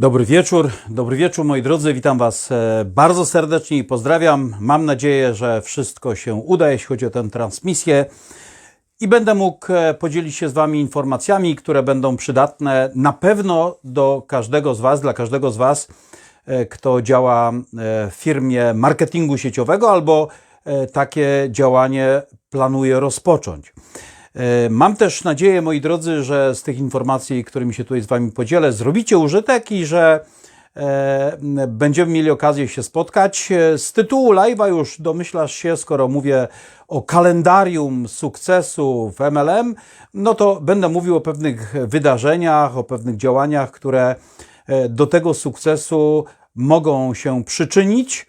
Dobry wieczór, dobry wieczór moi drodzy, witam Was e, bardzo serdecznie i pozdrawiam. Mam nadzieję, że wszystko się uda, jeśli chodzi o tę transmisję i będę mógł e, podzielić się z Wami informacjami, które będą przydatne na pewno do każdego z Was, dla każdego z Was, e, kto działa w firmie marketingu sieciowego albo takie działanie planuje rozpocząć. E, Mam też nadzieję, moi drodzy, że z tych informacji, którymi się tutaj z Wami podzielę, zrobicie użytek i że e, będziemy mieli okazję się spotkać. E, Z tytułu live'a już domyślasz się, skoro mówię o kalendarium sukcesu w MLM, no to będę mówił o pewnych wydarzeniach, o pewnych działaniach, które do tego sukcesu mogą się przyczynić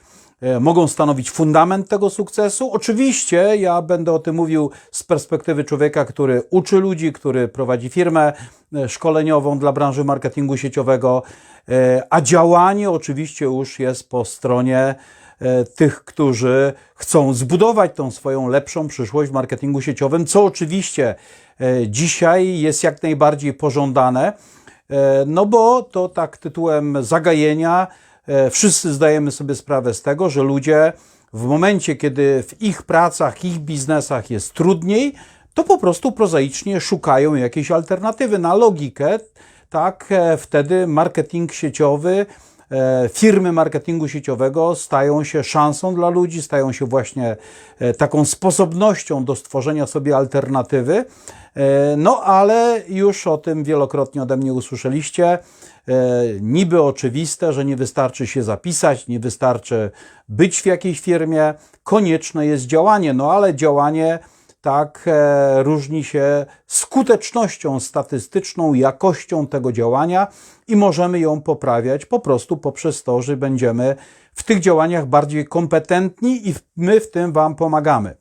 mogą stanowić fundament tego sukcesu. Oczywiście ja będę o tym mówił z perspektywy człowieka, który uczy ludzi, który prowadzi firmę e, szkoleniową dla branży marketingu sieciowego, e, a działanie oczywiście już jest po stronie e, tych, którzy chcą zbudować tą swoją lepszą przyszłość w marketingu sieciowym, co oczywiście e, dzisiaj jest jak najbardziej pożądane, e, no bo to tak tytułem zagajenia e, wszyscy zdajemy sobie sprawę z tego, że ludzie w momencie, kiedy w ich pracach, ich biznesach jest trudniej, to po prostu prozaicznie szukają jakiejś alternatywy na logikę. Tak, e, wtedy marketing sieciowy, e, firmy marketingu sieciowego stają się szansą dla ludzi, stają się właśnie e, taką sposobnością do stworzenia sobie alternatywy. E, No, ale już o tym wielokrotnie ode mnie usłyszeliście. E, Niby oczywiste, że nie wystarczy się zapisać, nie wystarczy być w jakiejś firmie, konieczne jest działanie, no ale działanie tak e, różni się skutecznością statystyczną, jakością tego działania i możemy ją poprawiać po prostu poprzez to, że będziemy w tych działaniach bardziej kompetentni i my w tym Wam pomagamy.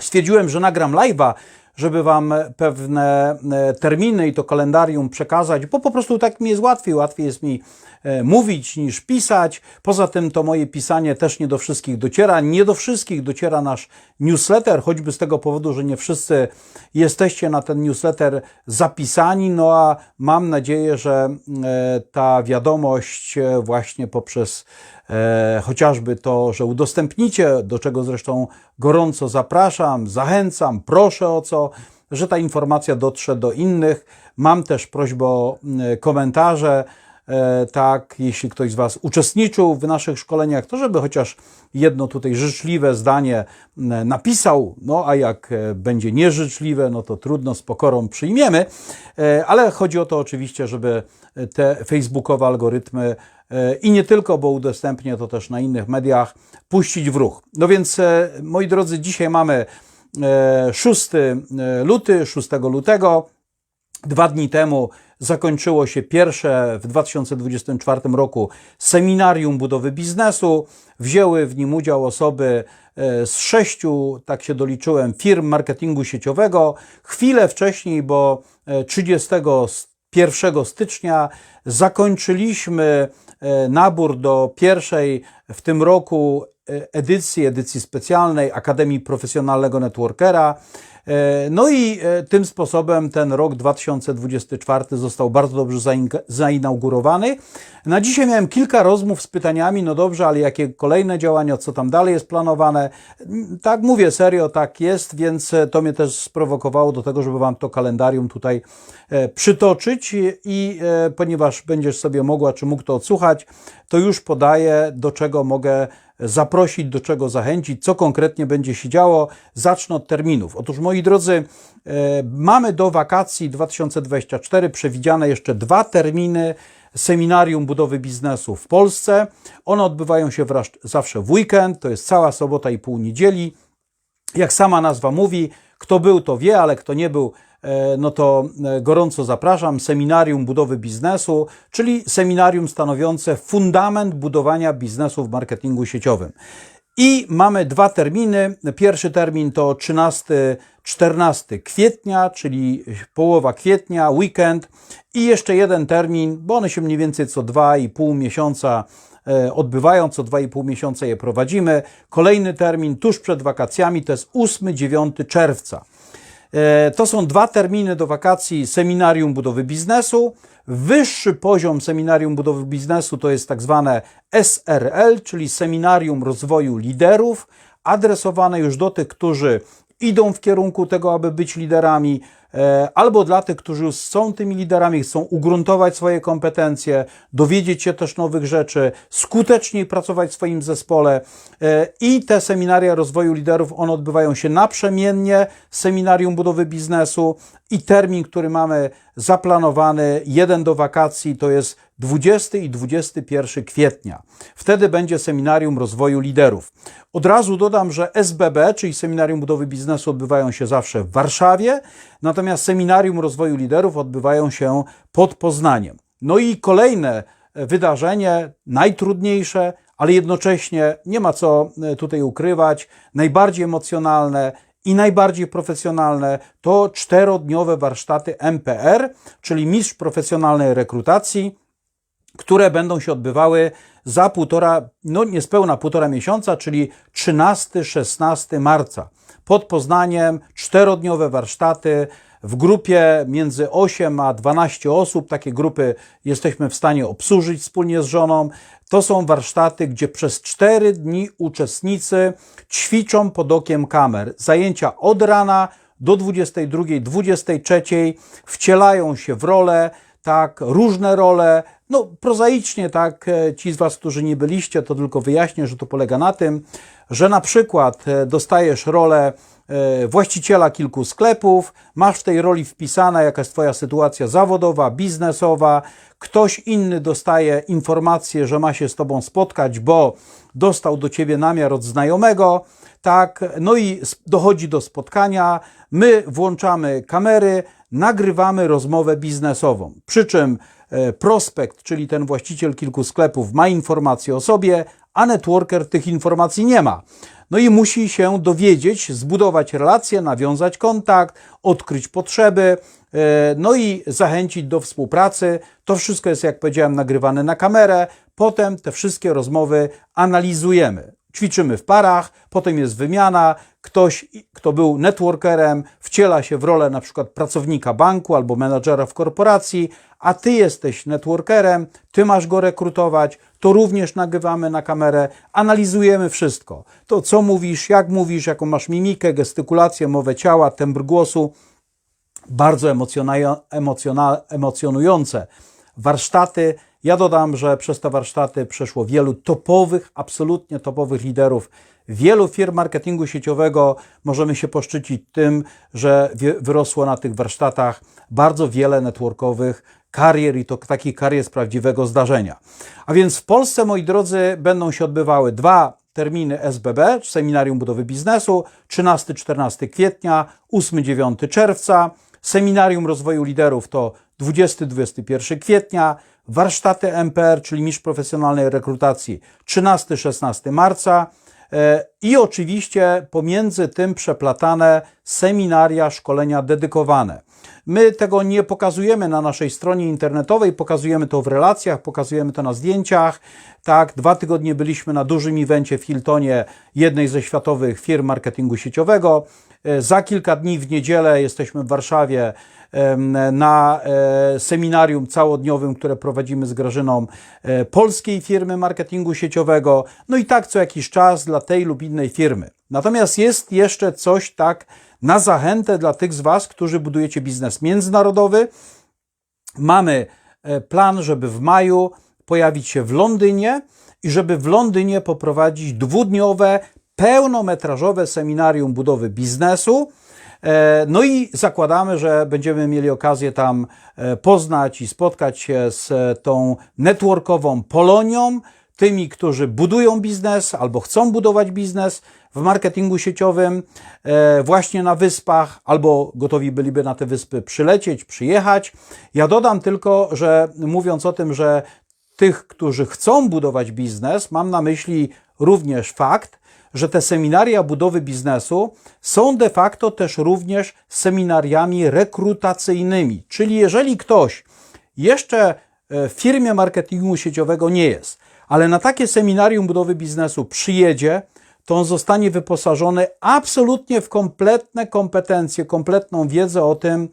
Stwierdziłem, że nagram live'a, żeby Wam pewne e, terminy i to kalendarium przekazać, bo po prostu tak mi jest łatwiej. Łatwiej jest mi e, mówić niż pisać. Poza tym to moje pisanie też nie do wszystkich dociera. Nie do wszystkich dociera nasz newsletter, choćby z tego powodu, że nie wszyscy jesteście na ten newsletter zapisani. No a mam nadzieję, że e, ta wiadomość właśnie poprzez e, chociażby to, że udostępnicie, do czego zresztą gorąco zapraszam, zachęcam, proszę o co, że ta informacja dotrze do innych. Mam też prośbę o mm, komentarze. E, tak, jeśli ktoś z Was uczestniczył w naszych szkoleniach, to żeby chociaż jedno tutaj życzliwe zdanie napisał, no a jak e, będzie nieżyczliwe, no to trudno, z pokorą przyjmiemy, E, ale chodzi o to oczywiście, żeby te facebookowe algorytmy e, E, i nie tylko, bo udostępnię to też na innych mediach, puścić w ruch. No więc, e, moi drodzy, dzisiaj mamy e, 6 luty, 6 lutego. Dwa dni temu zakończyło się pierwsze w 2024 roku seminarium budowy biznesu. Wzięły w nim udział osoby z sześciu, tak się doliczyłem, firm marketingu sieciowego. Chwilę wcześniej, bo 30 1 stycznia zakończyliśmy e, nabór do pierwszej w tym roku e, edycji, edycji specjalnej Akademii Profesjonalnego Networkera. E, No i e, tym sposobem ten rok 2024 został bardzo dobrze zain- zainaugurowany. Na dzisiaj miałem kilka rozmów z pytaniami, no dobrze, ale jakie kolejne działania, co tam dalej jest planowane? Tak mówię, serio, tak jest, więc to mnie też sprowokowało do tego, żeby Wam to kalendarium tutaj przytoczyć i- ponieważ będziesz sobie mogła, czy mógł to odsłuchać, to już podaję, do czego mogę zaprosić, do czego zachęcić, co konkretnie będzie się działo. Zacznę od terminów. Otóż, moi drodzy, e, mamy do wakacji 2024 przewidziane jeszcze dwa terminy seminarium budowy biznesu w Polsce. One odbywają się zawsze w weekend, to jest cała sobota i pół niedzieli. Jak sama nazwa mówi, kto był, to wie, ale kto nie był, no to e, gorąco zapraszam. Seminarium budowy biznesu, czyli seminarium stanowiące fundament budowania biznesu w marketingu sieciowym. I mamy dwa terminy. Pierwszy termin to 13-14 kwietnia, czyli połowa kwietnia, weekend. I jeszcze jeden termin, bo one się mniej więcej co 2,5 miesiąca e, odbywają, co 2,5 miesiąca je prowadzimy. Kolejny termin tuż przed wakacjami to jest 8-9 czerwca. E, To są dwa terminy do wakacji seminarium budowy biznesu. Wyższy poziom seminarium budowy biznesu to jest tak zwane SRL, czyli seminarium rozwoju liderów, adresowane już do tych, którzy idą w kierunku tego, aby być liderami, albo dla tych, którzy już są tymi liderami, chcą ugruntować swoje kompetencje, dowiedzieć się też nowych rzeczy, skuteczniej pracować w swoim zespole. E, I te seminaria rozwoju liderów, one odbywają się naprzemiennie, seminarium budowy biznesu i termin, który mamy zaplanowany, jeden do wakacji, to jest 20 i 21 kwietnia. Wtedy będzie seminarium rozwoju liderów. Od razu dodam, że SBB, czyli Seminarium Budowy Biznesu, odbywają się zawsze w Warszawie, natomiast seminarium rozwoju liderów odbywają się pod Poznaniem. No i kolejne wydarzenie, najtrudniejsze, ale jednocześnie nie ma co e, tutaj ukrywać, najbardziej emocjonalne i najbardziej profesjonalne to czterodniowe warsztaty MPR, czyli Mistrz Profesjonalnej Rekrutacji, które będą się odbywały za półtora, no niespełna półtora miesiąca, czyli 13-16 marca. Pod Poznaniem czterodniowe warsztaty w grupie między 8 a 12 osób. Takie grupy jesteśmy w stanie obsłużyć wspólnie z żoną. To są warsztaty, gdzie przez 4 dni uczestnicy ćwiczą pod okiem kamer. Zajęcia od rana do 22, 23 wcielają się w role, tak, różne role. No, prozaicznie, tak, e, ci z Was, którzy nie byliście, to tylko wyjaśnię, że to polega na tym, że na przykład e, dostajesz rolę właściciela kilku sklepów, masz w tej roli wpisane, jaka jest Twoja sytuacja zawodowa, biznesowa, ktoś inny dostaje informację, że ma się z Tobą spotkać, bo dostał do Ciebie namiar od znajomego, tak, no i dochodzi do spotkania, my włączamy kamery, nagrywamy rozmowę biznesową. Przy czym e, prospekt, czyli ten właściciel kilku sklepów, ma informacje o sobie, a networker tych informacji nie ma. No i musi się dowiedzieć, zbudować relacje, nawiązać kontakt, odkryć potrzeby, e, no i zachęcić do współpracy. To wszystko jest, jak powiedziałem, nagrywane na kamerę. Potem te wszystkie rozmowy analizujemy. Ćwiczymy w parach, potem jest wymiana. Ktoś, kto był networkerem, wciela się w rolę na przykład pracownika banku albo menadżera w korporacji, a ty jesteś networkerem, ty masz go rekrutować, to również nagrywamy na kamerę, analizujemy wszystko. To, co mówisz, jak mówisz, jaką masz mimikę, gestykulację, mowę ciała, tembr głosu bardzo emocjonujące warsztaty. Ja dodam, że przez te warsztaty przeszło wielu topowych, absolutnie topowych liderów. Wielu firm marketingu sieciowego możemy się poszczycić tym, że wyrosło na tych warsztatach bardzo wiele networkowych karier i to takich karier z prawdziwego zdarzenia. A więc w Polsce, moi drodzy, będą się odbywały dwa terminy SBB, Seminarium Budowy Biznesu, 13-14 kwietnia, 8-9 czerwca. Seminarium Rozwoju Liderów to 20-21 kwietnia. Warsztaty MPR, czyli Mistrz Profesjonalnej Rekrutacji, 13-16 marca. E, I oczywiście pomiędzy tym przeplatane seminaria, szkolenia dedykowane. My tego nie pokazujemy na naszej stronie internetowej, pokazujemy to w relacjach, pokazujemy to na zdjęciach. Tak, dwa tygodnie byliśmy na dużym evencie w Hiltonie, jednej ze światowych firm marketingu sieciowego. E, Za kilka dni w niedzielę jesteśmy w Warszawie na e, seminarium całodniowym, które prowadzimy z Grażyną e, polskiej firmy marketingu sieciowego. No i tak co jakiś czas dla tej lub innej firmy. Natomiast jest jeszcze coś tak na zachętę dla tych z Was, którzy budujecie biznes międzynarodowy. Mamy plan, żeby w maju pojawić się w Londynie i żeby w Londynie poprowadzić dwudniowe, pełnometrażowe seminarium budowy biznesu. E, No i zakładamy, że będziemy mieli okazję tam e, poznać i spotkać się z e, tą networkową Polonią, tymi, którzy budują biznes albo chcą budować biznes w marketingu sieciowym właśnie na wyspach, albo gotowi byliby na te wyspy przylecieć, przyjechać. Ja dodam tylko, że mówiąc o tym, że tych, którzy chcą budować biznes, mam na myśli również fakt, że te seminaria budowy biznesu są de facto też również seminariami rekrutacyjnymi. Czyli jeżeli ktoś jeszcze e, w firmie marketingu sieciowego nie jest, ale na takie seminarium budowy biznesu przyjedzie, to on zostanie wyposażony absolutnie w kompletne kompetencje, kompletną wiedzę o tym,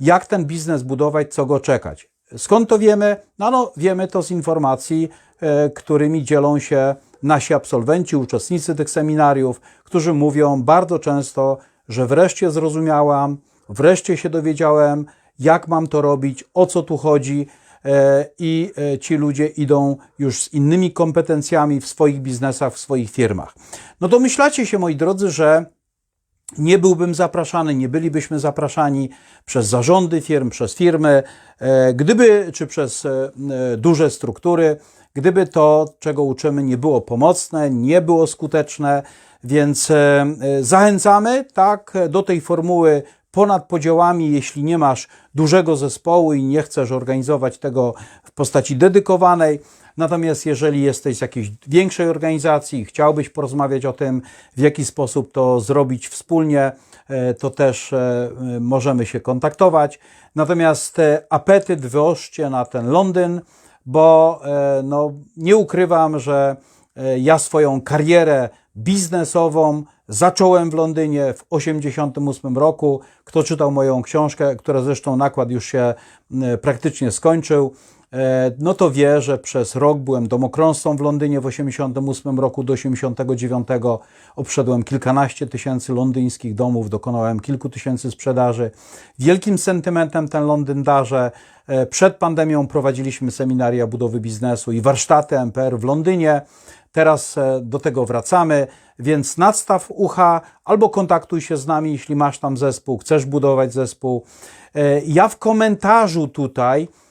jak ten biznes budować, co go czekać. Skąd to wiemy? No, no wiemy to z informacji, e, którymi dzielą się nasi absolwenci, uczestnicy tych seminariów, którzy mówią bardzo często, że wreszcie zrozumiałam, wreszcie się dowiedziałem, jak mam to robić, o co tu chodzi e, i e, ci ludzie idą już z innymi kompetencjami w swoich biznesach, w swoich firmach. No domyślacie się, moi drodzy, że nie byłbym zapraszany, nie bylibyśmy zapraszani przez zarządy firm, przez firmy, e, gdyby, czy przez duże struktury, gdyby to, czego uczymy, nie było pomocne, nie było skuteczne, więc zachęcamy tak do tej formuły ponad podziałami, jeśli nie masz dużego zespołu i nie chcesz organizować tego w postaci dedykowanej. Natomiast jeżeli jesteś z jakiejś większej organizacji i chciałbyś porozmawiać o tym, w jaki sposób to zrobić wspólnie, e, to też e, możemy się kontaktować. Natomiast e, apetyt wyoszcie na ten Londyn, bo no, nie ukrywam, że ja swoją karierę biznesową Zacząłem w Londynie w 1988 roku. Kto czytał moją książkę, która zresztą nakład już się praktycznie skończył, e, no to wie, że przez rok byłem domokrążcą w Londynie w 1988 roku do 1989. Obszedłem kilkanaście tysięcy londyńskich domów, dokonałem kilku tysięcy sprzedaży. Wielkim sentymentem ten Londyn darzę. E, przed pandemią prowadziliśmy seminaria budowy biznesu i warsztaty MPR w Londynie. Teraz e, do tego wracamy, więc nadstaw ucha albo kontaktuj się z nami, jeśli masz tam zespół, chcesz budować zespół. E, ja w komentarzu tutaj e,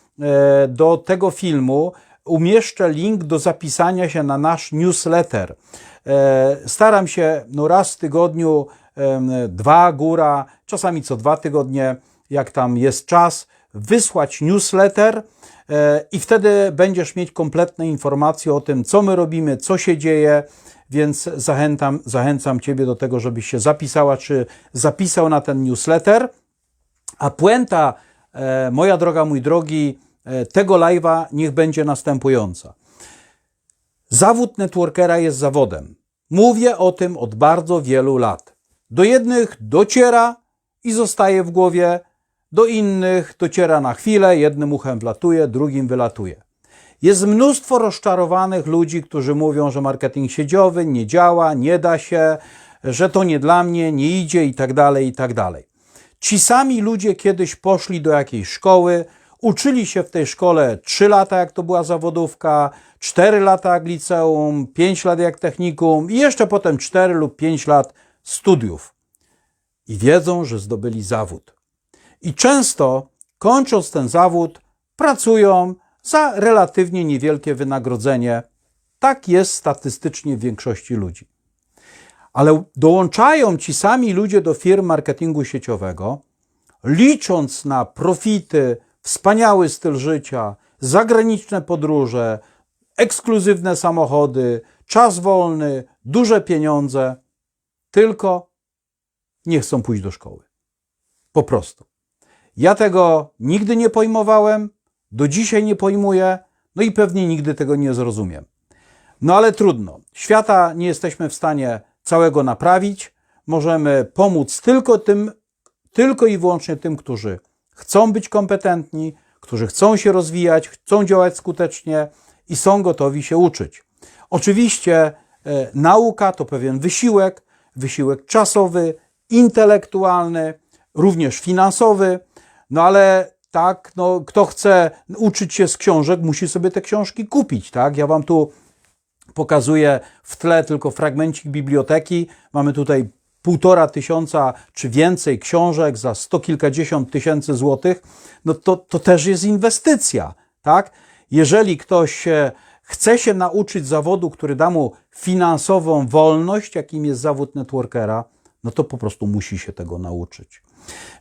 do tego filmu umieszczę link do zapisania się na nasz newsletter. Staram się no raz w tygodniu, dwa góra, czasami co dwa tygodnie, jak tam jest czas, wysłać newsletter E, i wtedy będziesz mieć kompletne informacje o tym, co my robimy, co się dzieje, więc zachęcam, zachęcam Ciebie do tego, żebyś się zapisała, czy zapisał na ten newsletter. A puenta, e, moja droga, mój drogi, e, tego live'a niech będzie następująca. Zawód networkera jest zawodem. Mówię o tym od bardzo wielu lat. Do jednych dociera i zostaje w głowie, do innych dociera na chwilę, jednym uchem wlatuje, drugim wylatuje. Jest mnóstwo rozczarowanych ludzi, którzy mówią, że marketing siedziowy nie działa, nie da się, że to nie dla mnie, nie idzie i tak dalej, i tak dalej. Ci sami ludzie kiedyś poszli do jakiejś szkoły, uczyli się w tej szkole 3 lata, jak to była zawodówka, 4 lata jak liceum, 5 lat jak technikum i jeszcze potem 4 lub 5 lat studiów. I wiedzą, że zdobyli zawód i często kończąc ten zawód pracują za relatywnie niewielkie wynagrodzenie. Tak jest statystycznie w większości ludzi. Ale dołączają ci sami ludzie do firm marketingu sieciowego, licząc na profity, wspaniały styl życia, zagraniczne podróże, ekskluzywne samochody, czas wolny, duże pieniądze, tylko nie chcą pójść do szkoły. Po prostu. Ja tego nigdy nie pojmowałem, do dzisiaj nie pojmuję, no i pewnie nigdy tego nie zrozumiem. No ale trudno. Świata nie jesteśmy w stanie całego naprawić. Możemy pomóc tylko tym, tylko i wyłącznie tym, którzy chcą być kompetentni, którzy chcą się rozwijać, chcą działać skutecznie i są gotowi się uczyć. Oczywiście e, nauka to pewien wysiłek, wysiłek czasowy, intelektualny, również finansowy. No ale tak, no, kto chce uczyć się z książek, musi sobie te książki kupić, tak? Ja wam tu pokazuję w tle tylko fragmencik biblioteki. Mamy tutaj półtora tysiąca czy więcej książek za sto kilkadziesiąt tysięcy złotych, no to, to też jest inwestycja, tak? Jeżeli ktoś chce się nauczyć zawodu, który da mu finansową wolność, jakim jest zawód networkera, no to po prostu musi się tego nauczyć.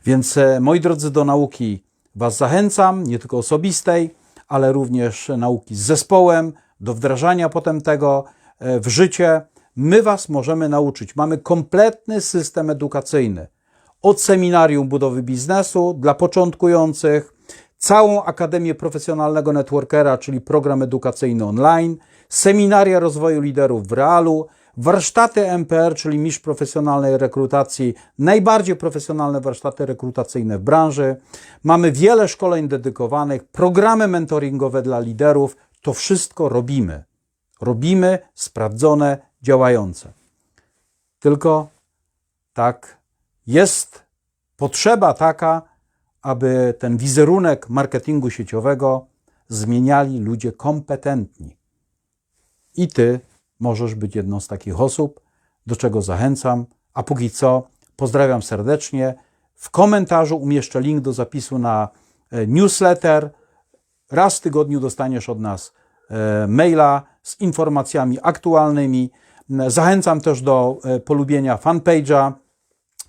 Więc e, moi drodzy, do nauki Was zachęcam, nie tylko osobistej, ale również nauki z zespołem, do wdrażania potem tego e, w życie. My Was możemy nauczyć. Mamy kompletny system edukacyjny. Od seminarium budowy biznesu dla początkujących, całą Akademię Profesjonalnego Networkera, czyli program edukacyjny online, seminaria rozwoju liderów w realu, Warsztaty MPR, czyli Mistrz Profesjonalnej Rekrutacji, najbardziej profesjonalne warsztaty rekrutacyjne w branży. Mamy wiele szkoleń dedykowanych, programy mentoringowe dla liderów. To wszystko robimy. Robimy sprawdzone, działające. Tylko tak jest potrzeba taka, aby ten wizerunek marketingu sieciowego zmieniali ludzie kompetentni. I ty możesz być jedną z takich osób, do czego zachęcam. A póki co, pozdrawiam serdecznie. W komentarzu umieszczę link do zapisu na e, newsletter. Raz w tygodniu dostaniesz od nas e, maila z informacjami aktualnymi. Zachęcam też do e, polubienia fanpage'a,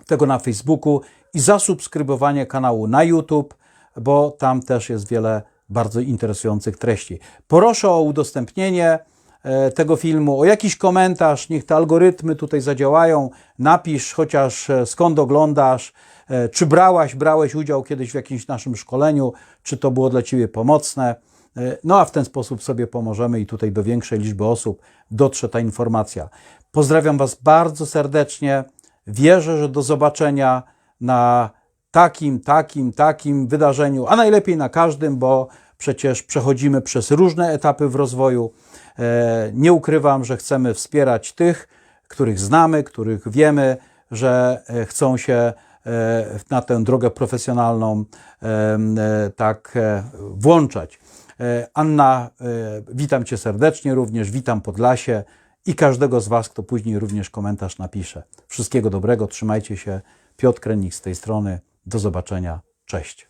tego na Facebooku i zasubskrybowanie kanału na YouTube, bo tam też jest wiele bardzo interesujących treści. Proszę o udostępnienie e, tego filmu, o jakiś komentarz, niech te algorytmy tutaj zadziałają. Napisz chociaż e, skąd oglądasz, czy brałaś, brałeś udział kiedyś w jakimś naszym szkoleniu, czy to było dla Ciebie pomocne. E, No a w ten sposób sobie pomożemy i tutaj do większej liczby osób dotrze ta informacja. Pozdrawiam Was bardzo serdecznie. Wierzę, że do zobaczenia na takim, takim, takim wydarzeniu, a najlepiej na każdym, bo przecież przechodzimy przez różne etapy w rozwoju. E, Nie ukrywam, że chcemy wspierać tych, których znamy, których wiemy, że e, chcą się na tę drogę profesjonalną tak włączać. E, Anna, e, witam Cię serdecznie również, witam Podlasie i każdego z Was, kto później również komentarz napisze. Wszystkiego dobrego, trzymajcie się. Piotr Krenik z tej strony. Do zobaczenia. Cześć.